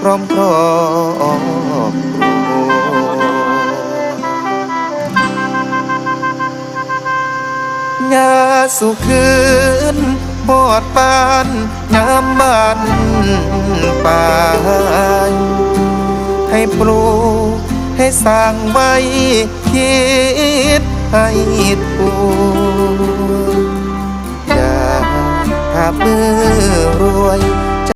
พร้อมครอบครัวยาสุคืนบอดปานยามบ้านป่าให้ปลูกให้สร้างไว้คิดให้ถูกอย่าถ้ามือรวย